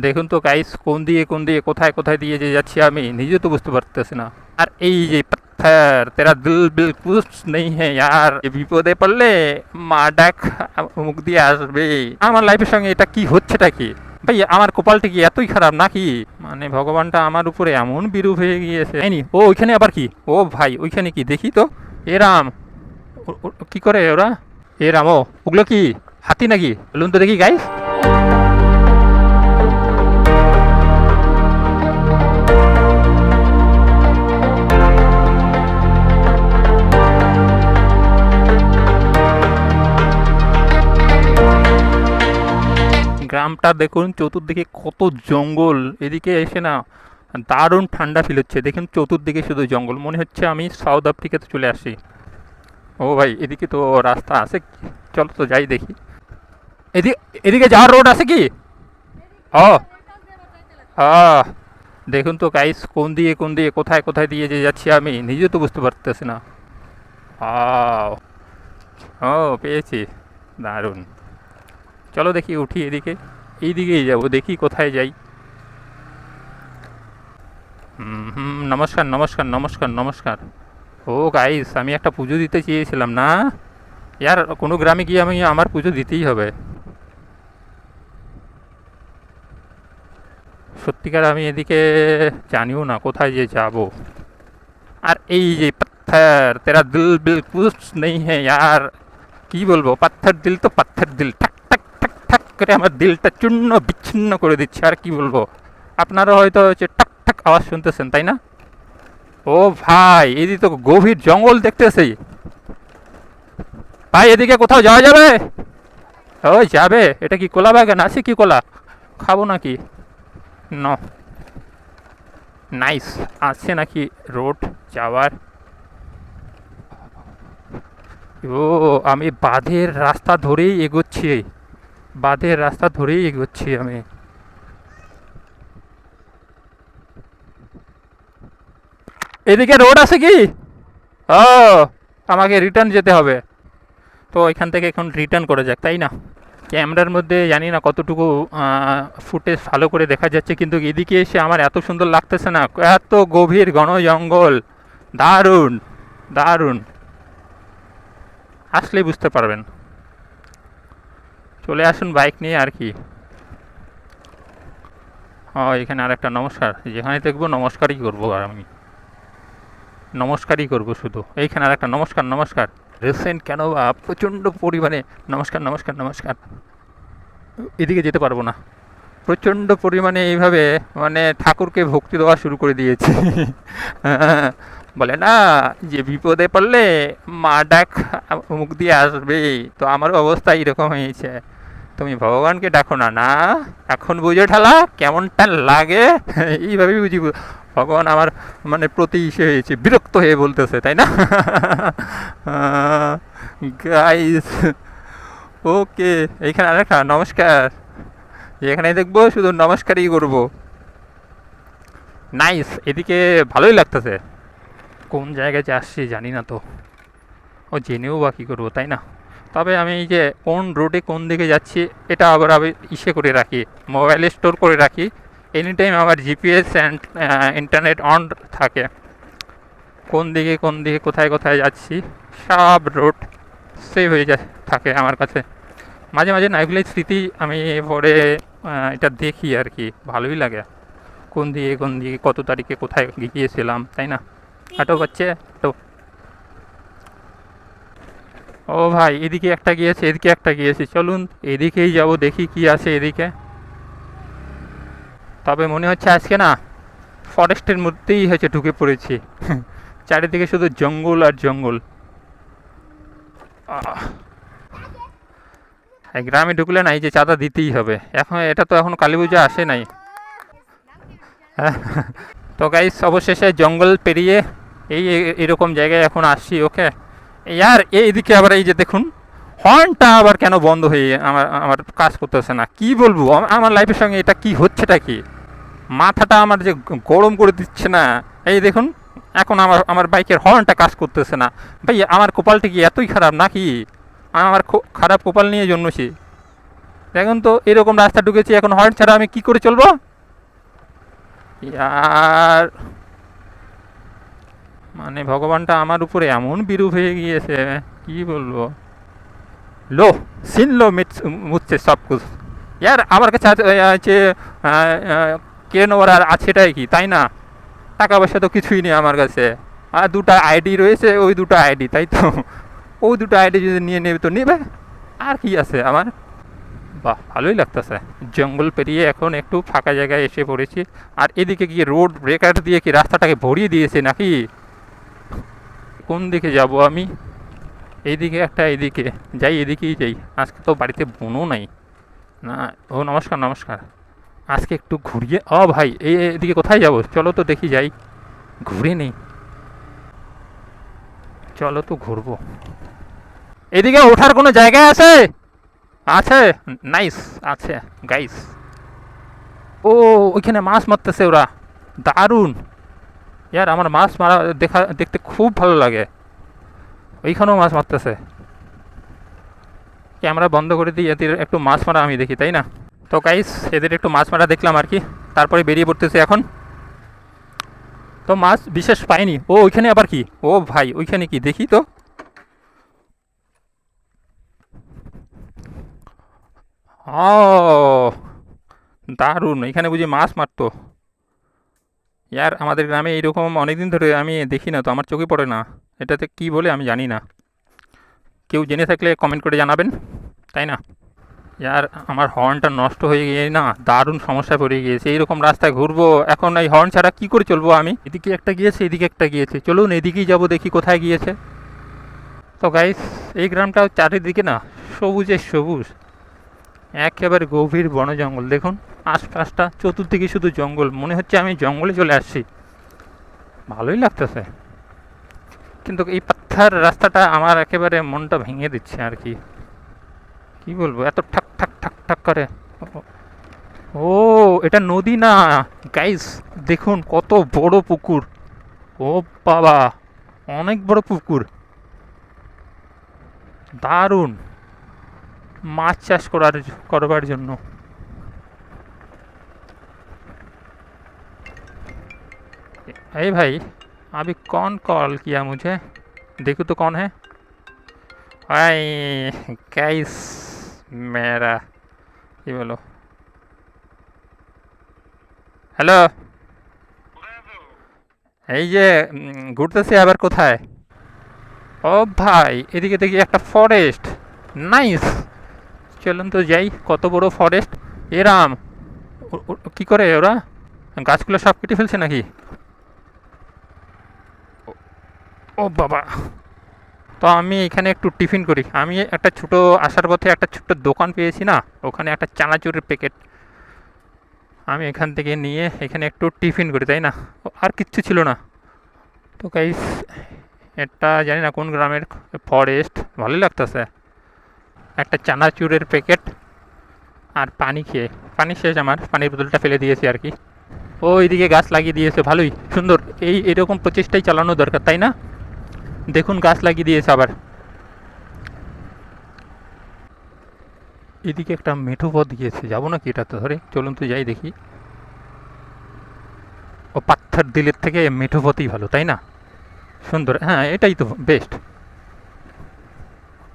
দেখুন তো গাইস কোন দিয়ে কোন দিয়ে, কোথায় কোথায় দিয়ে যে যাচ্ছি আমি নিজে তো বুঝতে পারতেছি না। আর এই যে পাথর, তেরা দিল বিল কুছ নেই হ্যাঁ এ বিপদে পড়লে মা ডাক, মুখ দিয়ে আসবে। আমার লাইফের সঙ্গে এটা কি হচ্ছেটা কি? ভাই, আমার কপালটা কি এতই খারাপ নাকি? মানে ভগবানটা আমার উপরে এমন বিরূপ হয়ে গিয়েছে। ও ওইখানে আবার কি? ও ভাই, ওইখানে কি? দেখি তো। এ রাম। ও- ও- কি করে ওরা? এ রাম, ও, ওগুলো কি? হাতি নাকি? বলুন তো দেখি গাইস গ্রামটা দেখুন, চতুর্দিকে কত জঙ্গল। এদিকে এসে না দারুণ ঠান্ডা ফিল হচ্ছে। দেখুন, চতুর্দিকে শুধু জঙ্গল। মনে হচ্ছে আমি সাউথ আফ্রিকাতে চলে আসি। ও ভাই, এদিকে তো রাস্তা আছে চলো তো যাই দেখি। এদিকে এদিকে যাওয়ার রোড আছে কি? ও দেখুন তো গাইস কোন দিয়ে কোন দিয়ে, কোথায় কোথায় দিয়ে যে যাচ্ছি আমি নিজে তো বুঝতে পারতেছি না। ও, পেয়েছি। দারুণ। চলো দেখি উঠি এদিকে এইদিকেই যাব দেখি কোথায় যাই হুম হুম নমস্কার নমস্কার নমস্কার নমস্কার ও গাইস আমি একটা পুজো দিতে চেয়েছিলাম না ইয়ার কোনো গ্রামে গিয়ে আমি আমার পুজো দিতেই হবে সত্যিকার আমি এদিকে জানিও না কোথায় যে যাব আর এই যে পাথর তেরা দিল বিল কুছ নেই হ্যাঁ यार। কি বলব পাথর দিল তো পাথর দিল ঠাক ঠাক ঠাক ঠাক করে আমার দিলটা চূর্ণ বিচ্ছিন্ন করে দিচ্ছে, আর কি বলব? আপনারা হয়তো হচ্ছে টাক টাক আওয়াজ শুনতেছেন, তাই না? ও ভাই এদিকে তো গভীর জঙ্গল দেখতেছি। ভাই, এদিকে কোথাও যাওয়া যাবে? ওই যাবে। এটা কি কোলা বাগান? আছে কি কোলা? খাব নাকি? ন। নাইস। আছে নাকি রোড যাওয়ার? ও, আমি বাঁধের রাস্তা ধরেই এগোচ্ছি। বাঁধের রাস্তা ধরেই এগোচ্ছি আমি। এদিকে রোড আছে কি? ও, আমাকে রিটার্ন যেতে হবে। তো এখান থেকে এখন রিটার্ন করে যাক, তাই না? ক্যামেরার মধ্যে জানি না কতটুকু ফুটেজ ভালো করে দেখা যাচ্ছে, কিন্তু এদিকে এসে আমার এত সুন্দর লাগতেছে না। এত গভীর ঘন জঙ্গল। দারুণ দারুণ। আসলেই বুঝতে পারবেন। চলে আসুন বাইক নিয়ে আর কি। ও, এখানে আর একটা নমস্কার। যেখানে দেখব নমস্কারই করব আর আমি। নমস্কারই করব শুধু। এইখানে আর একটা নমস্কার নমস্কার। রিসেন্ট কেন বা প্রচণ্ড পরিমাণে নমস্কার নমস্কার নমস্কার। এদিকে যেতে পারব না। প্রচণ্ড পরিমাণে এইভাবে মানে ঠাকুরকে ভক্তি দেওয়া শুরু করে দিয়েছি। বলে, না, যে বিপদে পড়লে মা ডাক মুখ দিয়ে আসবে। তো আমারও অবস্থা এরকম হয়েছে। তুমি ভগবানকে ডাকো না না, এখন বুঝে ঠালা কেমনটা লাগে? এইভাবেই বুঝি ভগবান আমার মানে প্রতি ইসে হয়েছে, বিরক্ত হয়ে বলতেছে, তাই না? গাইস ওকে এইখানে আরেকটা, নমস্কার। এখানে দেখব, শুধু নমস্কারই করব। নাইস এদিকে ভালোই লাগতেছে। কোন জায়গায় যে আসছি জানি না তো। ও জেনেও বা কী করব, তাই না? তবে আমি এই যে কোন রোডে কোন দিকে যাচ্ছি, এটা আবার আমি ইসে করে রাখি মোবাইলে স্টোর করে রাখি। এনি টাইম আমার জিপিএস অ্যান্ড ইন্টারনেট অন থাকে। কোন দিকে কোন দিকে, কোথায় কোথায় যাচ্ছি, সব রোড সেভ হয়ে যায়, থাকে আমার কাছে। মাঝে মাঝে নাইগুলো স্মৃতি আমি পরে এটা দেখি আর কি, ভালোই লাগে। কোন দিকে কোন দিকে, কত তারিখে কোথায় গিয়েছিলাম, তাই না? আটো হচ্ছে ও ভাই, এদিকে একটা গিয়েছে, এদিকে একটা গিয়েছে। চলুন, এদিকেই যাব, দেখি কি আছে এদিকে। তবে মনে হচ্ছে আজকে না, ফরেস্টের মধ্যেই হচ্ছে ঢুকে পড়েছি। চারিদিকে শুধু জঙ্গল আর জঙ্গল। গ্রামে ঢুকলে না এই যে চাঁদা দিতেই হবে। এখন এটা তো এখন কালী পুজো আসে নাই। তো গাইস অবশেষে জঙ্গল পেরিয়ে এই এরকম জায়গায় এখন আসছি ওকে ইয়ার এইদিকে আবার এই যে দেখুন, হর্নটা আবার কেন বন্ধ হয়ে আমার আমার কাজ করতেছে না? কি বলব? আমার লাইফের সঙ্গে এটা কি হচ্ছেটা কি? মাথাটা আমার যে গরম করে দিচ্ছে না? এই দেখুন, এখন আমার আমার বাইকের হর্নটা কাজ করতেছে না। ভাই, আমার কপালটা কি এতই খারাপ নাকি? আমার খারাপ কপাল নিয়ে জন্মেছি। দেখুন তো, এরকম রাস্তা ঢুকেছি, এখন হর্ন ছাড়া আমি কি করে চলবো? আর মানে ভগবানটা আমার উপরে এমন বিরূপ হয়ে গিয়েছে, কি বলব? লো, সিন লো মুচ্ছে সব কুছ। ইয়ার আমার কাছে আছে- কেন ওর আর আছেটাই কি, তাই না? টাকা পয়সা তো কিছুই নেই আমার কাছে। আর দুটো আইডি রয়েছে, ওই দুটো আইডি, তাই তো? ওই দুটো আইডি যদি নিয়ে নেবে তো নেবে। আর কি আছে আমার? বাহ, ভালোই লাগতেছে। জঙ্গল পেরিয়ে এখন একটু ফাঁকা জায়গায় এসে পড়েছি। আর এদিকে গিয়ে রোড ব্রেকার দিয়ে কি রাস্তাটাকে ভরিয়ে দিয়েছে নাকি? কোন দিকে যাব আমি? এইদিকে একটা এদিকে যাই, এদিকেই যাই। আজকে তো বাড়িতে বোনও নাই। না, ও, নমস্কার নমস্কার। আজকে একটু ঘুরিয়ে, অ, ভাই এই এদিকে কোথায় যাব? চলো তো দেখি যাই। ঘুরে নেই। চলো তো ঘুরবো। এদিকে ওঠার কোনো জায়গা আছে? আছে। নাইস, আছে, গাইস। ও, ওইখানে মাছ মারতেছে ওরা। দারুণ। ইয়ার আমার মাছ মারা দেখা, দেখতে খুব ভালো লাগে। ওইখানেও মাছ মারতেছে। ক্যামেরা বন্ধ করে দিই এদের একটু মাছ মারা আমি দেখি, তাই না? তো গাইস এদের একটু মাছ মারা দেখলাম আর কি। তারপরে বেরিয়ে পড়তেছে এখন। তো মাছ বিশেষ পাইনি। ও, ওইখানে আবার কি? ও ভাই, ওইখানে কি? দেখি তো। ও, দারুণ। এখানে বুঝি মাছ মারতো। ইয়ার আমাদের গ্রামে এইরকম অনেকদিন ধরে আমি দেখি না, তো আমার চোখে পড়ে না। এটাতে কি বলে আমি জানি না। কেউ জেনে থাকলে কমেন্ট করে জানাবেন, তাই না? ইয়ার আমার হর্নটা নষ্ট হয়ে গিয়ে না দারুণ সমস্যায় পড়ে গিয়েছে। এইরকম রাস্তায় ঘুরবো, এখন এই হর্ন ছাড়া কি করে চলবো আমি? এদিকে একটা গিয়েছে, এদিকে একটা গিয়েছে। চলুন এদিকেই যাব, দেখি কোথায় গিয়েছে। তো গাইস এই গ্রামটাও চারিদিকে না সবুজের সবুজ। একেবারে গভীর বন জঙ্গল দেখুন। আশপাশটা চতুর্দিকে শুধু জঙ্গল। মনে হচ্ছে আমি জঙ্গলে চলে আসছি। ভালোই লাগতেছে। কিন্তু এই পাথর রাস্তাটা আমার একেবারে মনটা ভেঙে দিচ্ছে আর কি। কি বলব? এত ঠাক ঠাক ঠাক ঠাক করে। ও এটা নদী না? গাইস দেখুন কত বড় পুকুর। ও বাবা, অনেক বড় পুকুর। দারুণ। মাছ চাষ করার, করবার জন্য। এই भाई अभी कौन कॉल किया मुझे देखो तो कौन है आई गाइस मेरा কি বলো হ্যালো এই যে উম, ঘুরতেছি আবার কোথায় ও ভাই এদিকে দেখি একটা ফরেস্ট নাইস চলুন তো যাই কত বড় ফরেস্ট এরাম ও- ও- কি করে ওরা গাছগুলো সব কেটে ফেলছে নাকি ও বাবা। তো আমি এখানে একটু টিফিন করি। আমি একটা ছোট আসার পথে একটা ছোট্ট দোকান পেয়েছি না? ওখানে একটা চানাচুরের প্যাকেট। আমি এখান থেকে নিয়ে এখানে একটু টিফিন করি, তাই না? আর কিচ্ছু ছিল না। তো গাইস এটা জানি না কোন গ্রামের ফরেস্ট ভালোই লাগতেছে। একটা চানাচুরের প্যাকেট আর পানি খেয়ে। পানি শেষ আমার। পানির বোতলটা ফেলে দিয়েছি আর কি। ও, এইদিকে গাছ লাগিয়ে দিয়েছে। ভালোই। সুন্দর। এই, এরকম প্রচেষ্টাই চালানো দরকার, তাই না? দেখুন, গাছ লাগিয়ে দিয়েছে আবার। এদিকে একটা মেঠো পথ গিয়েছে। যাব নাকি এটাতে ধরে চলুন তো যাই দেখি। ও পাথর দিলের থেকে মেঠো পথই ভালো, তাই না? সুন্দর। হ্যাঁ এটাই তো বেস্ট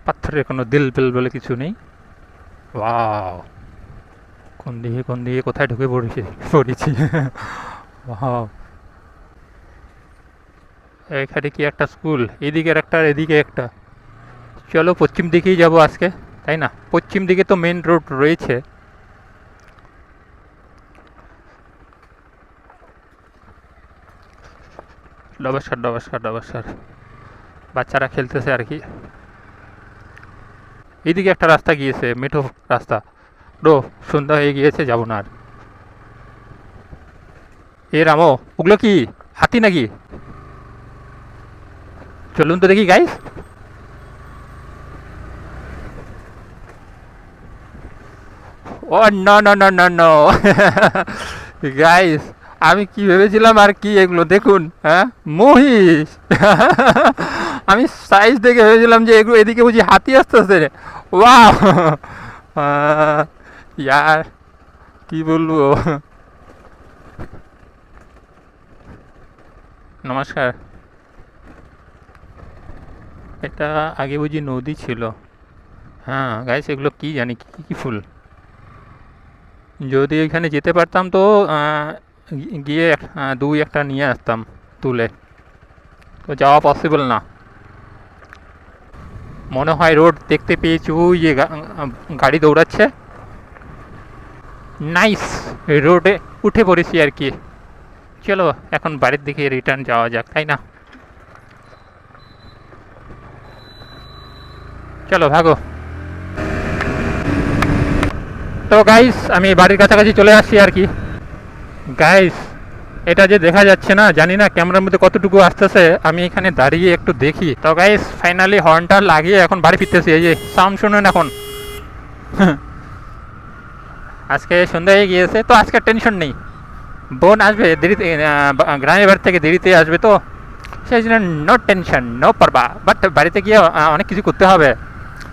পাথরের কোনো দিল বিল বলে কিছু নেই। ওয়াও। কোন দিকে কোন দিকে কোথায় ঢুকে পড়েছি? পড়েছি। ওয়াও। এখানে কি একটা স্কুল? এদিকের একটা এদিকে একটা। চলো পশ্চিম দিকেই যাব আজকে, তাই না? পশ্চিম দিকে তো মেন রোড রয়েছে। নমস্কার নমস্কার নমস্কার। বাচ্চারা খেলতেছে আর কি। এদিকে একটা রাস্তা গিয়েছে, মেঠো রাস্তা। রো সন্ধ্যা হয়ে গিয়েছে, যাব না আর। এ রামো, ওগুলো কি? হাতি নাকি? চলুন তো দেখি গাইস ও না না না না না গাইস আমি কি ভেবেছিলাম আর কি এগুলো, দেখুন হ্যাঁ? মহিষ। আমি সাইজ দেখে ভেবেছিলাম যে এগুলো এদিকে বুঝি হাতি আসতেছে। ওয়াও ইয়ার, কি বলব? নমস্কার। এটা আগে বুঝি নদী ছিল। হ্যাঁ গাইস এগুলো কি জানি? কি কি ফুল? যদি এখানে যেতে পারতাম তো গিয়ে দুই একটা নিয়ে আসতাম তুলে। তো যাওয়া পসিবল না। মনে হয় রোড দেখতে পেয়েছি, ওই যে গাড়ি দৌড়াচ্ছে। নাইস রোডে উঠে পড়েছি আর কি। চলো, এখন বাড়ির দিকে রিটার্ন যাওয়া যাক, তাই না? চলো, ভাগো। তো গাইস আমি বাড়ির কাছাকাছি চলে আসছি আর কি। গাইস এটা যে দেখা যাচ্ছে না, জানি না ক্যামেরার মধ্যে কতটুকু আসতেছে, আমি এখানে দাঁড়িয়ে একটু দেখি। তো গাইস ফাইনালি হর্নটা লাগিয়ে এখন বাড়ি ফিরতেছি, এই যে সাউন্ড শুনুন এখন। আজকে সন্ধ্যা হয়ে গিয়েছে, তো আজকে টেনশন নেই। বোন আসবে, দেরিতে গ্রামের বাড়ি থেকে দেরিতে আসবে, তো সেই জন্য নো টেনশন নো পারবা। বাট বাড়িতে গিয়ে অনেক কিছু করতে হবে।